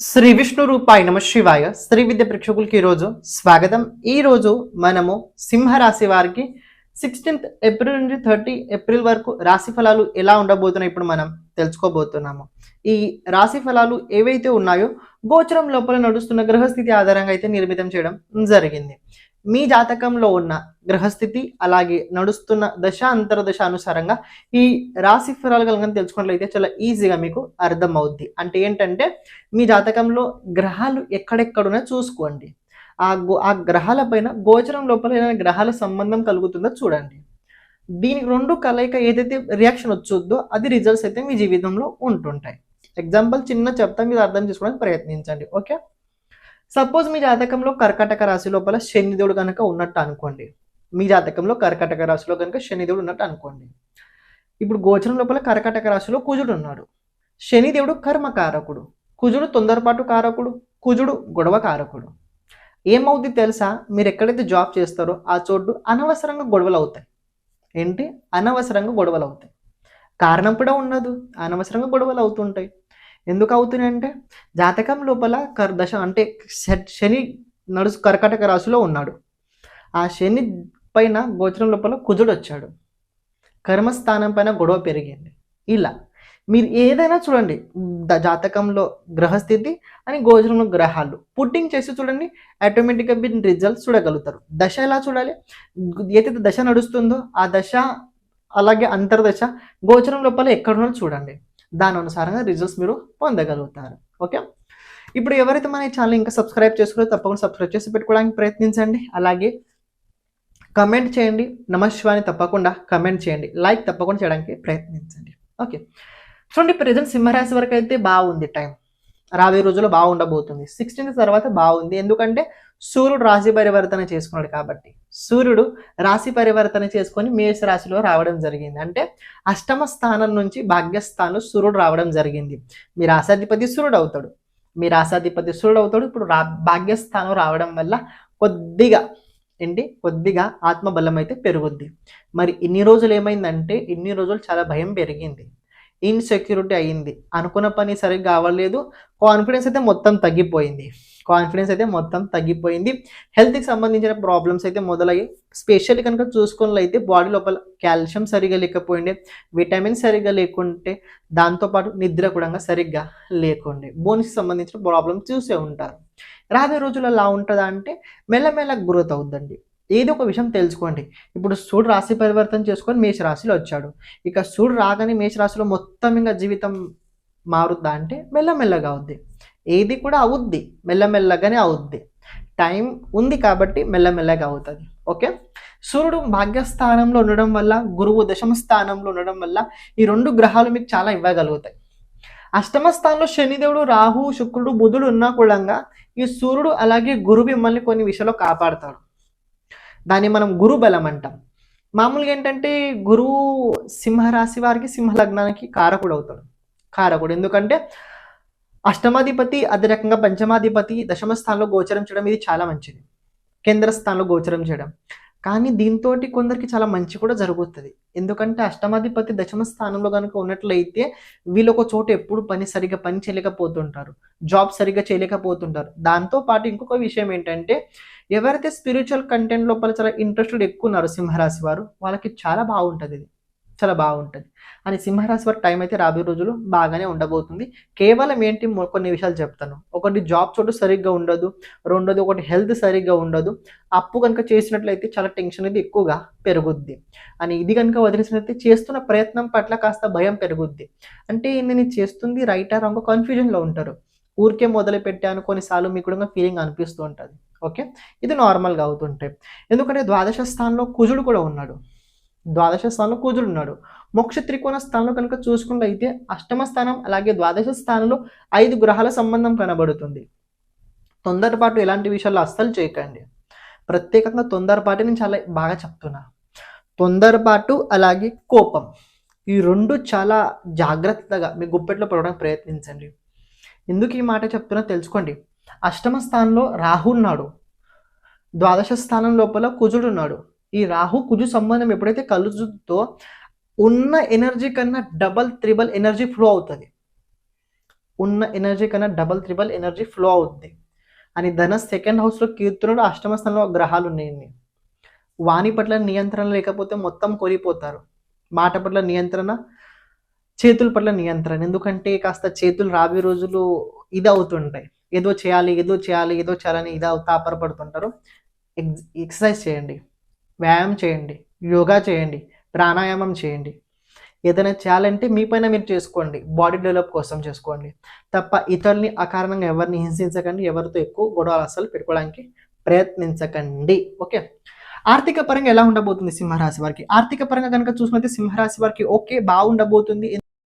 శ్రీ విష్ణు రూపాయ నమ శివాయ. శ్రీ విద్య ప్రేక్షకులకి ఈరోజు స్వాగతం. ఈ రోజు మనము సింహరాశి వారికి సిక్స్టీన్త్ ఏప్రిల్ నుండి థర్టీ ఏప్రిల్ వరకు రాశి ఫలాలు ఎలా ఉండబోతున్నాయి ఇప్పుడు మనం తెలుసుకోబోతున్నాము. ఈ రాశి ఫలాలు ఏవైతే ఉన్నాయో గోచరం లోపల నడుస్తున్న గ్రహస్థితి ఆధారంగా అయితే నిర్మితం చేయడం జరిగింది. మీ జాతకంలో ఉన్న గ్రహస్థితి అలాగే నడుస్తున్న దశ అంతర్దశ అనుసారంగా ఈ రాశి ఫలాలు కనుక తెలుసుకున్నట్లయితే చాలా ఈజీగా మీకు అర్థమవుద్ది. అంటే ఏంటంటే మీ జాతకంలో గ్రహాలు ఎక్కడెక్కడున్నా చూసుకోండి. ఆ గో ఆ గ్రహాల పైన గోచరం లోపల ఏదైనా గ్రహాల సంబంధం కలుగుతుందో చూడండి. దీనికి రెండు కలయిక ఏదైతే రియాక్షన్ వచ్చొద్దో అది రిజల్ట్స్ అయితే మీ జీవితంలో ఉంటుంటాయి. ఎగ్జాంపుల్ చిన్న చెప్తా మీరు అర్థం చేసుకోవడానికి ప్రయత్నించండి. ఓకే సపోజ్ మీ జాతకంలో కర్కాటక రాశి లోపల శనిదేవుడు కనుక ఉన్నట్టు అనుకోండి. మీ జాతకంలో కర్కాటక రాశిలో కనుక శనిదేవుడు ఉన్నట్టు అనుకోండి. ఇప్పుడు గోచరం లోపల కర్కాటక రాశిలో కుజుడు ఉన్నాడు. శనిదేవుడు కర్మకారకుడు. కుజుడు తొందరపాటు కారకుడు. కుజుడు గొడవ కారకుడు. ఏమవుద్ది తెలుసా? మీరు ఎక్కడైతే జాబ్ చేస్తారో ఆ చోటు అనవసరంగా గొడవలు అవుతాయి. ఏంటి? అనవసరంగా గొడవలు అవుతాయి. కారణం కూడా ఉండదు. అనవసరంగా గొడవలు అవుతుంటాయి. ఎందుకు అవుతున్నాయి అంటే జాతకం లోపల కర్ దశ అంటే శ- శని నడుసు కర్కాటక రాశిలో ఉన్నాడు. ఆ శని పైన గోచరం లోపల కుజుడు వచ్చాడు. కర్మస్థానం పైన గొడవ పెరిగింది. ఇలా మీరు ఏదైనా చూడండి జాతకంలో గ్రహస్థితి అని గోచరంలో గ్రహాలు. పుట్టింగ్ చేసి చూడండి ఆటోమేటిక్గా మీరు రిజల్ట్స్ చూడగలుగుతారు. దశ ఎలా చూడాలి? ఏదైతే దశ నడుస్తుందో ఆ దశ అలాగే అంతర్దశ గోచరం లోపల ఎక్కడున్నో చూడండి. దాని అనుసారంగా రిజల్ట్స్ మీరు పొందగలుగుతారు. ఓకే ఇప్పుడు ఎవరైతే మన ఛానల్ ఇంకా సబ్స్క్రైబ్ చేసుకోలేదు తప్పకుండా సబ్స్క్రైబ్ చేసి పెట్టుకోవడానికి ప్రయత్నించండి. అలాగే కమెంట్ చేయండి. నమశివాని తప్పకుండా కమెంట్ చేయండి. లైక్ తప్పకుండా చేయడానికి ప్రయత్నించండి. ఓకే చూడండి ప్రజెంట్ సింహరాశి వరకు అయితే బాగుంది టైం రాబోయే రోజుల్లో బాగుండబోతుంది. సిక్స్టీన్త్ తర్వాత బాగుంది. ఎందుకంటే సూర్యుడు రాశి పరివర్తన చేసుకున్నాడు కాబట్టి. సూర్యుడు రాశి పరివర్తన చేసుకొని మేష రాశిలో రావడం జరిగింది. అంటే అష్టమ స్థానం నుంచి భాగ్యస్థానంలో సూర్యుడు రావడం జరిగింది. మీ రాశాధిపతి సూర్యుడు అవుతాడు. మీ రాశాధిపతి సూర్యుడు అవుతాడు. ఇప్పుడు రా భాగ్యస్థానం రావడం వల్ల కొద్దిగా ఏంటి? కొద్దిగా ఆత్మబలం అయితే పెరుగుద్ది. మరి ఇన్ని రోజులు ఏమైందంటే ఇన్ని రోజులు చాలా భయం పెరిగింది. ఇన్సెక్యూరిటీ అయ్యింది. అనుకున్న పని సరిగ్గా అవ్వలేదు. కాన్ఫిడెన్స్ అయితే మొత్తం తగ్గిపోయింది. కాన్ఫిడెన్స్ అయితే మొత్తం తగ్గిపోయింది. హెల్త్కి సంబంధించిన ప్రాబ్లమ్స్ అయితే మొదలయ్యి స్పెషల్ కనుక చూసుకున్నట్లయితే బాడీ లోపల కాల్షియం సరిగా లేకపోయిండే విటమిన్ సరిగా లేకుంటే దాంతోపాటు నిద్ర కూడా సరిగ్గా లేకుండే. బోన్స్కి సంబంధించిన ప్రాబ్లమ్స్ చూసే ఉంటారు. రాబోయే రోజులు ఎలా ఉంటుందా అంటే మెల్లమెల్ల గ్రోత్ అవుద్దండి. ఏదో ఒక విషయం తెలుసుకోండి. ఇప్పుడు సూర్యుడు రాశి పరివర్తన చేసుకొని మేష రాశిలో వచ్చాడు. ఇక సూర్యుడు రాగానే మేష రాశిలో మొత్తం ఇంకా జీవితం మారుద్దా అంటే మెల్లమెల్లగా అవుద్ది. ఏది కూడా అవుద్ది. మెల్లమెల్లగానే అవుద్ది. టైం ఉంది కాబట్టి మెల్లమెల్లగా అవుతుంది. ఓకే? సూర్యుడు భాగ్యస్థానంలో ఉండడం వల్ల గురువు దశమ స్థానంలో ఉండడం వల్ల ఈ రెండు గ్రహాలు మీకు చాలా ఇవ్వగలుగుతాయి. అష్టమ స్థానంలో శనిదేవుడు రాహు శుక్రుడు బుధుడు ఉన్నా కూడా ఈ సూర్యుడు అలాగే గురువు మిమ్మల్ని కొన్ని విషయాల్లో కాపాడతాడు. దాన్ని మనం గురు బలం అంటాం. మామూలుగా ఏంటంటే గురువు సింహరాశి వారికి సింహ లగ్నానికి కారకుడు అవుతాడు. కారకుడు ఎందుకంటే అష్టమాధిపతి అదే రకంగా పంచమాధిపతి దశమ స్థానంలో గోచరం చేయడం ఇది చాలా మంచిది. కేంద్ర స్థానంలో గోచరం చేయడం. కానీ దీంతో కొందరికి చాలా మంచి కూడా జరుగుతుంది. ఎందుకంటే అష్టమాధిపతి దశమ స్థానంలో కనుక ఉన్నట్లయితే వీళ్ళు ఒక చోట ఎప్పుడు పని సరిగా పని చేయలేకపోతుంటారు. జాబ్ సరిగా చేయలేకపోతుంటారు. దాంతో పాటు ఇంకొక విషయం ఏంటంటే ఎవరైతే స్పిరిచువల్ కంటెంట్ లోపల చాలా ఇంట్రెస్టెడ్ ఎక్కువ ఉన్నారు సింహరాశి వారు వాళ్ళకి చాలా బాగుంటుంది ఇది. చాలా బాగుంటుంది. అని సింహరాశి వారి టైం అయితే రాబోయే రోజులు బాగానే ఉండబోతుంది. కేవలం ఏంటి కొన్ని విషయాలు చెప్తాను. ఒకటి జాబ్ చోటు సరిగ్గా ఉండదు. రెండోది ఒకటి హెల్త్ సరిగ్గా ఉండదు. అప్పు కనుక చేసినట్లయితే చాలా టెన్షన్ అనేది ఎక్కువగా పెరుగుద్ది. అని ఇది కనుక వదిలేసినట్లయితే చేస్తున్న ప్రయత్నం పట్ల కాస్త భయం పెరుగుద్ది. అంటే నేను చేస్తుంది రైటా రాంగ్ కన్ఫ్యూజన్లో ఉంటారు. ఊరికే మొదలు పెట్టాను కొన్నిసార్లు మీకు కూడా ఫీలింగ్ అనిపిస్తూ ఉంటుంది. ఓకే? ఇది నార్మల్గా అవుతుంటాయి ఎందుకంటే ద్వాదశ స్థానంలో కుజుడు కూడా ఉన్నాడు. ద్వాదశ స్థానంలో కుజుడు ఉన్నాడు. మోక్ష త్రికోణ స్థానంలో కనుక చూసుకున్నట్లయితే అష్టమ స్థానం అలాగే ద్వాదశ స్థానంలో ఐదు గ్రహాల సంబంధం కనబడుతుంది. తొందరపాటు ఎలాంటి విషయాలు అస్సలు చేయకండి. ప్రత్యేకంగా తొందరపాటు నేను చాలా బాగా చెప్తున్నా. తొందరపాటు అలాగే కోపం. ఈ రెండు చాలా జాగ్రత్తగా మీ గుప్పెట్లో పడడానికి ప్రయత్నించండి. ఎందుకు ఈ మాట చెప్తున్నా తెలుసుకోండి. అష్టమ స్థానంలో రాహు ఉన్నాడు. ద్వాదశ స్థానం లోపల కుజుడు ఉన్నాడు. ఈ రాహు కుజు సంబంధం ఎప్పుడైతే కలుజుతో ఉన్న ఎనర్జీ కన్నా డబల్ త్రిబల్ ఎనర్జీ ఫ్లో అవుతుంది. ఉన్న ఎనర్జీ కన్నా డబల్ త్రిబల్ ఎనర్జీ ఫ్లో అవుతుంది. అని ధన సెకండ్ హౌస్లో కీర్తనుడు అష్టమ స్థానంలో గ్రహాలు ఉన్నాయండి వాణి పట్ల నియంత్రణ లేకపోతే మొత్తం కొలిపోతారు. మాట పట్ల నియంత్రణ చేతుల పట్ల నియంత్రణ. ఎందుకంటే కాస్త చేతులు రాబోయే రోజులు ఇది అవుతుంటాయి ఏదో చేయాలి ఏదో చేయాలి ఏదో చేయాలని ఇది అవు- తాపరపడుతుంటారు ఎక్సర్సైజ్ చేయండి. వ్యాయామం చేయండి. యోగా చేయండి. ప్రాణాయామం చేయండి. ఏదైనా చేయాలంటే మీ పైన మీరు చేసుకోండి. బాడీ డెవలప్ కోసం చేసుకోండి. తప్ప ఇతరుల్ని అకారణంగా ఎవరిని హింసించకండి. ఎవరితో ఎక్కువ గొడవలు అసలు పెట్టుకోవడానికి ప్రయత్నించకండి. ఓకే? ఆర్థిక పరంగా ఎలా ఉండబోతుంది సింహరాశి వారికి? ఆర్థిక పరంగా కనుక చూసినట్లయితే సింహరాశి వారికి ఓకే బాగుండబోతుంది.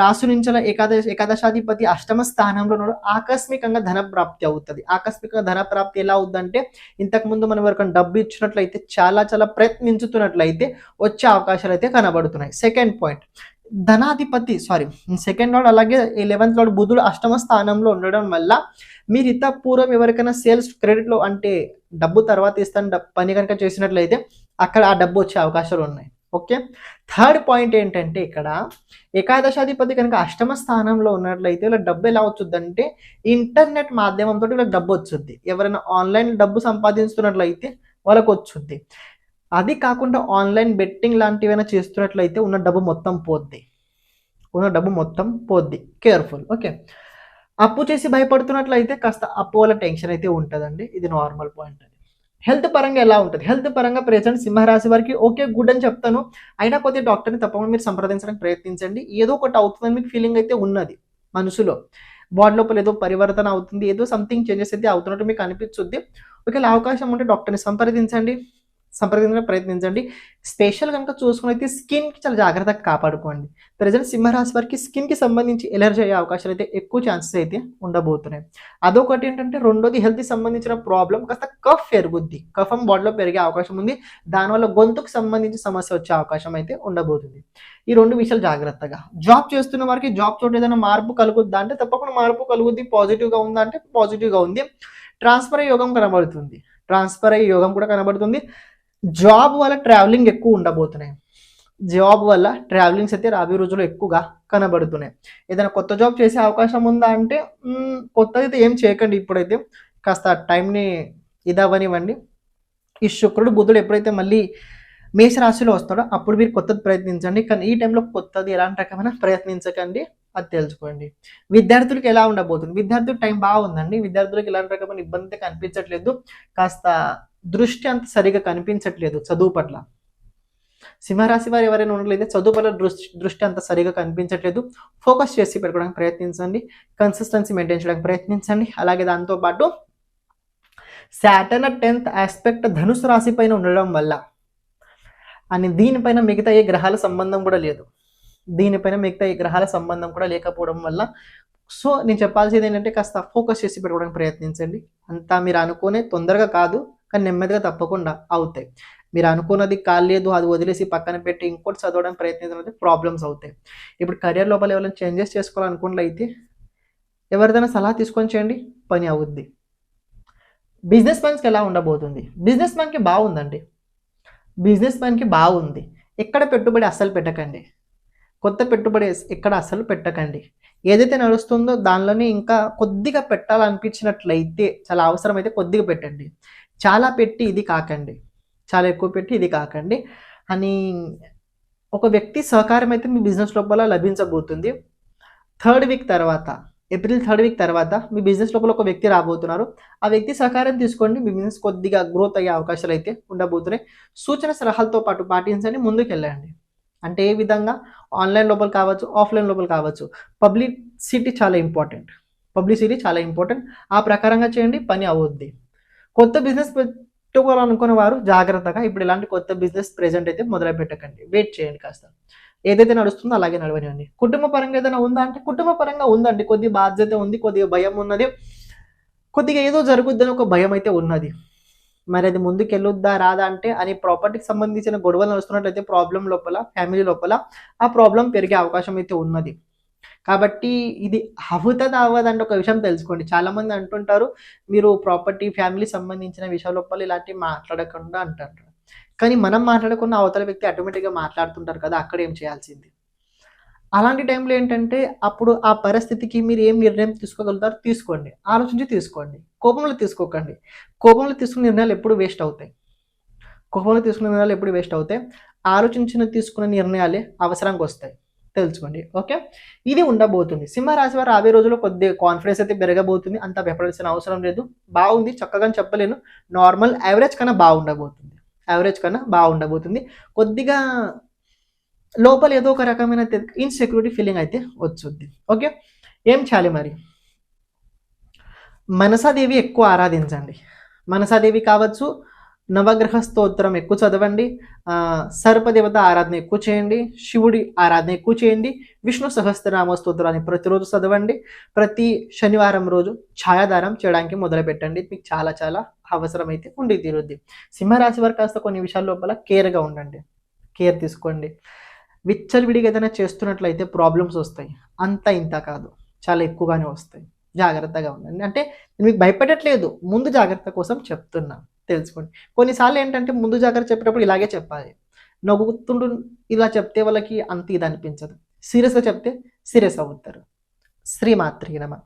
రాసు నుంచి ఏకాదశ ఏకాదశాధిపతి అష్టమ స్థానంలో ఉన్నాడు ఆకస్మికంగా ధన ప్రాప్తి అవుతుంది. ఆకస్మికంగా ధన ప్రాప్తి ఎలా అవుద్దంటే ఇంతకు ముందు మనం ఎవరికైనా డబ్బు ఇచ్చినట్లయితే చాలా చాలా ప్రయత్నించుతున్నట్లయితే వచ్చే అవకాశాలు అయితే కనబడుతున్నాయి. Second point. ధనాధిపతి sorry second lord అలాగే లెవెన్త్ లోడ్ బుధుడు అష్టమ స్థానంలో ఉండడం వల్ల మీరు ఇత పూర్వం ఎవరికైనా సేల్స్ క్రెడిట్లో అంటే డబ్బు తర్వాత ఇస్తాను పని కనుక చేసినట్లయితే అక్కడ ఆ డబ్బు వచ్చే అవకాశాలు ఉన్నాయి. ఓకే? థర్డ్ పాయింట్ ఏంటంటే ఇక్కడ ఏకాదశాధిపతి కనుక అష్టమ స్థానంలో ఉన్నట్లయితే ఇలా డబ్బు ఎలా వచ్చుద్దంటే ఇంటర్నెట్ మాధ్యమంతో ఇలా డబ్బు వచ్చుద్ది. ఎవరైనా ఆన్లైన్ డబ్బు సంపాదిస్తున్నట్లయితే వాళ్ళకు వచ్చుద్ది. అది కాకుండా ఆన్లైన్ బెట్టింగ్ లాంటివి చేస్తున్నట్లయితే ఉన్న డబ్బు మొత్తం పోద్ది. ఉన్న డబ్బు మొత్తం పోద్ది. కేర్ఫుల్. ఓకే? అప్పు చేసి భయపడుతున్నట్లయితే కాస్త అప్పు వల్ల టెన్షన్ అయితే ఉంటుందండి. ఇది నార్మల్ పాయింట్. హెల్త్ పరంగా ఎలా ఉంటుంది? హెల్త్ పరంగా ప్రెసెంట్ సింహరాశి వారికి ఓకే గుడ్ అని చెప్తాను. అయినా కొద్దిగా డాక్టర్ని తప్పకుండా మీరు సంప్రదించడానికి ప్రయత్నించండి. ఏదో ఒకటి అవుతుందని మీకు ఫీలింగ్ అయితే ఉన్నది మనసులో. బాడీ లోపల ఏదో పరివర్తన అవుతుంది ఏదో సంథింగ్ చేంజెస్ అయితే అవుతున్నట్టు మీకు అనిపించుద్ది. ఒకవేళ అవకాశం ఉంటే డాక్టర్ని సంప్రదించండి. సంప్రదించడానికి ప్రయత్నించండి. స్పెషల్ కనుక చూసుకుని స్కిన్కి చాలా జాగ్రత్తగా కాపాడుకోండి. ప్రజెంట్ సింహరాశి వారికి స్కిన్కి సంబంధించి ఎలర్జీ అయ్యే అవకాశాలు అయితే ఎక్కువ ఛాన్సెస్ అయితే ఉండబోతున్నాయి. అదొకటి ఏంటంటే రెండోది హెల్త్కి సంబంధించిన ప్రాబ్లం కాస్త కఫ్ పెరుగుద్ది. కఫం బాడీలో పెరిగే అవకాశం ఉంది. దానివల్ల గొంతుకు సంబంధించి సమస్య వచ్చే అవకాశం అయితే ఉండబోతుంది. ఈ రెండు విషయాలు జాగ్రత్తగా. జాబ్ చేస్తున్న వారికి జాబ్ చోట ఏదైనా మార్పు కలుగుద్దా అంటే తప్పకుండా మార్పు కలుగుద్ది. పాజిటివ్గా ఉందా అంటే పాజిటివ్గా ఉంది. ట్రాన్స్ఫర్ అయ్యే యోగం కనబడుతుంది. ట్రాన్స్ఫర్ అయ్యే యోగం కూడా కనబడుతుంది. జాబ్ వల్ల ట్రావెలింగ్ ఎక్కువ ఉండబోతున్నాయి. జాబ్ వల్ల ట్రావెలింగ్స్ అయితే రాబోయే రోజుల్లో ఎక్కువగా కనబడుతున్నాయి. ఏదైనా కొత్త జాబ్ చేసే అవకాశం ఉందా అంటే కొత్తది అయితే ఏం చేయకండి ఇప్పుడైతే. కాస్త టైంని ఇదవనివ్వండి ఈ శుక్రుడు బుధుడు ఎప్పుడైతే మళ్ళీ మేషరాశిలో వస్తాడో అప్పుడు మీరు కొత్తది ప్రయత్నించండి. కానీ ఈ టైంలో కొత్తది ఎలాంటి రకమైన ప్రయత్నించకండి. అది తెలుసుకోండి. విద్యార్థులకు ఎలా ఉండబోతుంది? విద్యార్థులకు టైం బాగుందండి. విద్యార్థులకు ఎలాంటి రకమైన ఇబ్బంది కనిపించట్లేదు. కాస్త దృష్టి అంత సరిగా కనిపించట్లేదు చదువు పట్ల. సింహరాశి వారు ఎవరైనా ఉండట్లయితే చదువు పట్ల దృష్టి దృష్టి అంత సరిగా కనిపించట్లేదు. ఫోకస్ చేసి పెట్టుకోవడానికి ప్రయత్నించండి. కన్సిస్టెన్సీ మెయింటైన్ చేయడానికి ప్రయత్నించండి. అలాగే దాంతోపాటు శాటర్న్ టెన్త్ ఆస్పెక్ట్ ధనుసు రాశి పైన ఉండడం వల్ల అని దీనిపైన మిగతా ఏ గ్రహాల సంబంధం కూడా లేదు. దీనిపైన మిగతా ఈ గ్రహాల సంబంధం కూడా లేకపోవడం వల్ల సో నేను చెప్పాల్సింది ఏంటంటే కాస్త ఫోకస్ చేసి పెట్టుకోవడానికి ప్రయత్నించండి. అంతా మీరు అనుకునే తొందరగా కాదు కానీ నెమ్మదిగా తప్పకుండా అవుతాయి. మీరు అనుకున్నది కాలేదు అది వదిలేసి పక్కన పెట్టి ఇంకోటి చదవడానికి ప్రయత్నించినది ప్రాబ్లమ్స్ అవుతాయి. ఇప్పుడు కెరియర్ లోపల ఎవరైనా చేంజెస్ చేసుకోవాలనుకున్నట్లయితే ఎవరిదైనా సలహా తీసుకొని చేయండి పని అవుద్ది. బిజినెస్ మ్యాన్స్కి ఎలా ఉండబోతుంది? బిజినెస్ మ్యాన్కి బాగుందండి. బిజినెస్ మ్యాన్కి బాగుంది. ఎక్కడ పెట్టుబడి అస్సలు పెట్టకండి. కొత్త పెట్టుబడి ఎక్కడ అసలు పెట్టకండి. ఏదైతే నడుస్తుందో దానిలోనే ఇంకా కొద్దిగా పెట్టాలనిపించినట్లయితే చాలా అవసరమైతే కొద్దిగా పెట్టండి. చాలా పెట్టి ఇది కాకండి. చాలా ఎక్కువ పెట్టి ఇది కాకండి. అని ఒక వ్యక్తి సహకారం అయితే మీ బిజినెస్ లోపల లభించబోతుంది. థర్డ్ వీక్ తర్వాత ఏప్రిల్ థర్డ్ వీక్ తర్వాత మీ బిజినెస్ లోపల ఒక వ్యక్తి రాబోతున్నారు. ఆ వ్యక్తి సహకారం తీసుకోండి. మీ బిజినెస్ కొద్దిగా గ్రోత్ అయ్యే అవకాశాలు అయితే ఉండబోతున్నాయి. సూచన సలహాలతో పాటు పాటించండి. ముందుకు వెళ్ళండి అంటే ఏ విధంగా? ఆన్లైన్ లోపల కావచ్చు ఆఫ్లైన్ లోపల కావచ్చు. పబ్లిసిటీ చాలా ఇంపార్టెంట్ పబ్లిసిటీ చాలా ఇంపార్టెంట్ ఆ ప్రకారంగా చేయండి పని అవుద్ది. కొత్త బిజినెస్ పెట్టుకోవాలనుకున్న వారు జాగ్రత్తగా ఇప్పుడు ఇలాంటి కొత్త బిజినెస్ ప్రెజెంట్ అయితే మొదలు పెట్టకండి. వెయిట్ చేయండి కాస్త. ఏదైతే నడుస్తుందో అలాగే నడవనివ్వండి. కుటుంబ పరంగా ఏదైనా ఉందా అంటే కుటుంబ పరంగా ఉందండి. కొద్ది బాధ్యత ఉంది కొద్దిగా భయం ఉన్నది. కొద్దిగా ఏదో జరుగుద్దని ఒక భయం అయితే ఉన్నది. మరి అది ముందుకెళ్ళొద్దా రాదా అంటే అని ప్రాపర్టీకి సంబంధించిన గొడవలు నడుస్తున్నట్లయితే ప్రాబ్లం లోపల ఫ్యామిలీ లోపల ఆ ప్రాబ్లం పెరిగే అవకాశం అయితే ఉన్నది. కాబట్టి ఇది అవుతుంది అవ్వదంటే ఒక విషయం తెలుసుకోండి. చాలామంది అంటుంటారు మీరు ప్రాపర్టీ ఫ్యామిలీ సంబంధించిన విషయాల లోపల ఇలాంటివి మాట్లాడకుండా అంటారు. కానీ మనం మాట్లాడకుండా అవతల వ్యక్తి ఆటోమేటిక్గా మాట్లాడుతుంటారు కదా అక్కడ ఏం చేయాల్సింది? అలాంటి టైంలో ఏంటంటే అప్పుడు ఆ పరిస్థితికి మీరు ఏం నిర్ణయం తీసుకోగలుగుతారో తీసుకోండి. ఆలోచించి తీసుకోండి. కోపంలో తీసుకోకండి. కోపంలో తీసుకున్న నిర్ణయాలు ఎప్పుడు వేస్ట్ అవుతాయి. కోపంలో తీసుకున్న నిర్ణయాలు ఎప్పుడు వేస్ట్ అవుతాయి? ఆలోచించిన తీసుకున్న నిర్ణయాలే అవసరానికి వస్తాయి. తెలుసుకోండి. ఓకే? ఇది ఉండబోతుంది. సింహరాశి వారు రాబోయే రోజుల్లో కొద్దిగా కాన్ఫిడెన్స్ అయితే పెరగబోతుంది. అంత భయపడాల్సిన అవసరం లేదు. బాగుంది. చక్కగా చెప్పలేను. నార్మల్ యావరేజ్ కన్నా బాగుండబోతుంది. యావరేజ్ కన్నా బాగుండబోతుంది. కొద్దిగా లోపల ఏదో ఒక రకమైన ఇన్సెక్యూరిటీ ఫీలింగ్ అయితే వచ్చుద్ది. ఓకే ఏం చేయాలి మరి? మనసాదేవి ఎక్కువ ఆరాధించండి. మనసాదేవి కావచ్చు నవగ్రహ స్తోత్రం ఎక్కువ చదవండి సర్పదేవత ఆరాధన ఎక్కువ చేయండి శివుడి ఆరాధన ఎక్కువ చేయండి విష్ణు సహస్రనామ స్తోత్రాన్ని ప్రతిరోజు చదవండి ప్రతి శనివారం రోజు ఛాయాదారం చేయడానికి మొదలు పెట్టండి మీకు చాలా చాలా అవసరం అయితే ఉండి తీరుద్ది. సింహరాశి వారు కాస్త కొన్ని విషయాల లోపల కేర్గా ఉండండి. కేర్ తీసుకోండి. విచ్చలవిడిగా ఏదైనా చేస్తున్నట్లయితే ప్రాబ్లమ్స్ వస్తాయి. అంత ఇంత కాదు. చాలా ఎక్కువగానే వస్తాయి. జాగ్రత్తగా ఉండండి. అంటే నేను మీకు భయపెట్టట్లేదు ముందు జాగ్రత్త కోసం చెప్తున్నా. తెలుసుకోండి. కొన్నిసార్లు ఏంటంటే ముందు జాగ్రత్త చెప్పేటప్పుడు ఇలాగే చెప్పాలి. నవ్వుతుండు ఇలా చెప్తే వాళ్ళకి అంత ఇది అనిపించదు. సీరియస్గా చెప్తే సీరియస్ అవుతారు. శ్రీమాత్రి నమ.